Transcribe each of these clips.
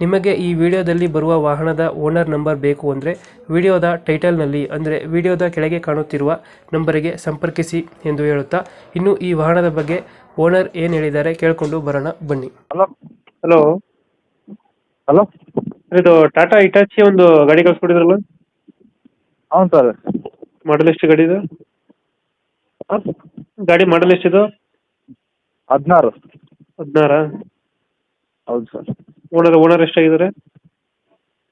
ನಿಮಗೆ ಈ ವಿಡಿಯೋದಲ್ಲಿ ಬರುವ ವಾಹನದ ಓನರ್ ನಂಬರ್ ಬೇಕು ಅಂದರೆ ವಿಡಿಯೋದ ಟೈಟಲ್ನಲ್ಲಿ ಅಂದರೆ ವಿಡಿಯೋದ ಕೆಳಗೆ ಕಾಣುತ್ತಿರುವ ನಂಬರಿಗೆ ಸಂಪರ್ಕಿಸಿ ಎಂದು ಹೇಳುತ್ತಾ ಇನ್ನು ಈ ವಾಹನದ ಬಗ್ಗೆ ಓನರ್ ಏನು ಹೇಳಿದ್ದಾರೆ ಕೇಳಿಕೊಂಡು ಬರೋಣ ಬನ್ನಿ. ಹಲೋ ಹಲೋ ಹಲೋ ಇದು ಟಾಟಾ ಇಟಾಚಿ ಒಂದು ಗಾಡಿ ಕಳ್ಸ್ಕೊಟ್ಟಿದ್ರಲ್ಲ? ಹೌದು ಸರ್. ಮಾಡಲ್ ಎಷ್ಟು ಗಾಡಿ ಇದು? ಗಾಡಿ ಮಾಡಲ್ ಎಷ್ಟಿದು? ಹದಿನಾರು. ಹದಿನಾರ? ಹೌದು ಸರ್. Owner owner ಎಷ್ಟಾಗಿದ್ದಾರೆ?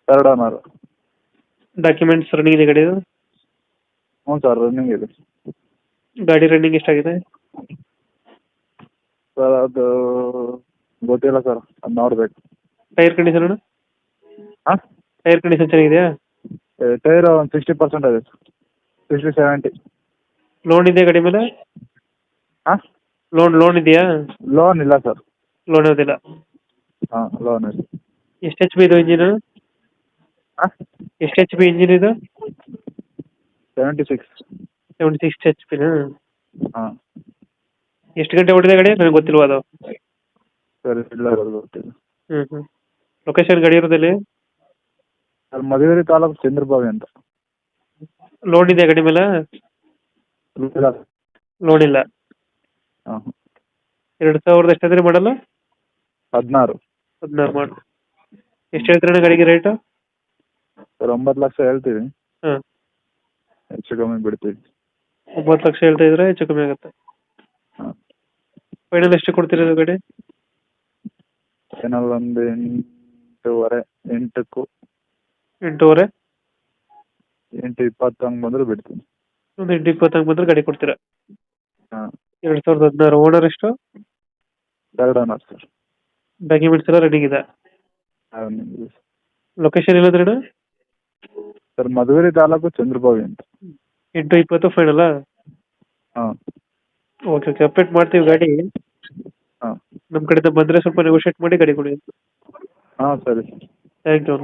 ಎರಡು ಓನರ್. ಡಾಕ್ಯುಮೆಂಟ್ಸ್ ರನ್ನಿಂಗ್ ಇದೆ ಗಾಡಿ ಹ್ಞೂ ಸರ್ ರನ್ನಿಂಗ್ ಇದೆ. ಗಾಡಿ ರನ್ನಿಂಗ್ ಎಷ್ಟಾಗಿದೆ? ಸರ್ ಅದು ಗೊತ್ತಿಲ್ಲ ಸರ್ ಅದು ನೋಡ್ಬೇಕು. ಟೈರ್ ಕಂಡೀಷನ್ ಹಾಂ? ಟೈರ್ ಕಂಡೀಷನ್ ಚೆನ್ನಾಗಿದೆಯಾ? ಟೈರ್ ಒಂದು ಸಿಕ್ಸ್ಟಿ ಪರ್ಸೆಂಟ್ ಇದೆ ಸಿಕ್ಸ್ಟಿ ಸೆವೆಂಟಿ ಲೋನ್ ಇದೆಯಾ ಗಾಡಿ ಮೇಲೆ? ಹಾಂ? ಲೋನ್ ಲೋನ್ ಇದೆಯಾ? ಲೋನ್ ಇಲ್ಲ ಸರ್. ಲೋನ್ ಯಾವುದಿಲ್ಲ ಹಾಂ ಲೋನ್ ಎಷ್ಟು ಎಚ್ ಪಿ ಇದು ಇಂಜಿನ್ ಹಾಂ ಎಷ್ಟು ಎಚ್ ಪಿ ಇಂಜಿನ್ ಇದು? Seventy six seventy six H ಪಿನ ಹಾಂ. ಎಷ್ಟು ಗಂಟೆ ಹೊಡೆದ ಗಾಡಿ? ನನಗೆ ಗೊತ್ತಿಲ್ವ ಅದು? ಸರಿ ಇಲ್ಲ ಗೊತ್ತಿಲ್ಲ. ಹ್ಞೂ ಹ್ಞೂ ಲೊಕೇಶನ್ ಗಾಡಿ ಇರೋದಲ್ಲಿ ಸರ್ ಮಧುಗಿರಿ ತಾಲೂಕು ಚಂದ್ರಭಾವಿ ಅಂತ. ಲೋನ್ ಇದೆ ಗಾಡಿ ಮೇಲೆ? ಲೋನ್ ಇಲ್ಲ. ಹಾಂ ಎರಡು ಸಾವಿರದ ಎಷ್ಟಾದ್ರೆ ಮಾಡಲ್ಲ ಹದಿನಾರು. ಹದಿನಾರು ಮಾಡಿ. ಎಷ್ಟು ಹೇಳ್ತೀರಣ್ಣ ಗಾಡಿಗೆ ರೇಟು ಸರ್ ಒಂಬತ್ತು ಲಕ್ಷ ಹೇಳ್ತೀವಿ. ಹಾಂ. ಹೆಚ್ಚು ಕಮ್ಮಿ ಬಿಡ್ತೀವಿ. ಒಂಬತ್ತು ಲಕ್ಷ ಹೇಳ್ತಾ ಇದ್ರೆ ಹೆಚ್ಚು ಕಮ್ಮಿ ಆಗುತ್ತೆ. ಹಾಂ. ಫೈನಲ್ ಎಷ್ಟು ಕೊಡ್ತೀರಾ ಗಾಡಿ? ಫೈನಲ್ ಒಂದು ಎಂಟೂವರೆ ಎಂಟಕ್ಕೂ. ಎಂಟೂವರೆ? ಎಂಟು ಇಪ್ಪತ್ತು ಹಂಗೆ ಬಂದರೂ ಬಿಡ್ತೀನಿ. ಒಂದು ಎಂಟು ಇಪ್ಪತ್ತಂಗೆ ಬಂದ್ರೆ ಗಾಡಿ ಕೊಡ್ತೀರಾ? ಹಾಂ. ಎರಡು ಸಾವಿರದ ಹದಿನಾರು ಓನರ್ ಎಷ್ಟು? ಎರಡು ಹನ್ನೊಂದು ಸರ್. ಡಾಕ್ಯುಮೆಂಟ್ಸ್ ಎಲ್ಲ ರೆಡಿ ಇದೆ. ಲೊಕೇಶನ್ ಇಲ್ಲದ್ರಿ ಸರ್ ಮಧುಗಿರಿ ತಾಲೂಕು ಚಂದ್ರಭಾವಿ ಅಂತ. ಎಂಟು ಇಪ್ಪತ್ತು ಫೈನಲ್ಲ ಹಾಂ. ಓಕೆ ಓಕೆ ಅಪ್ಡೇಟ್ ಮಾಡ್ತೀವಿ ಗಾಡಿ. ಹಾಂ. ನಮ್ಮ ಕಡೆಯಿಂದ ಬಂದರೆ ಸ್ವಲ್ಪ ನೆಗೋಷಿಯೇಟ್ ಮಾಡಿ ಗಾಡಿ ಕೊಡಿ ಹಾಂ ಸರಿ ಥ್ಯಾಂಕ್ ಯು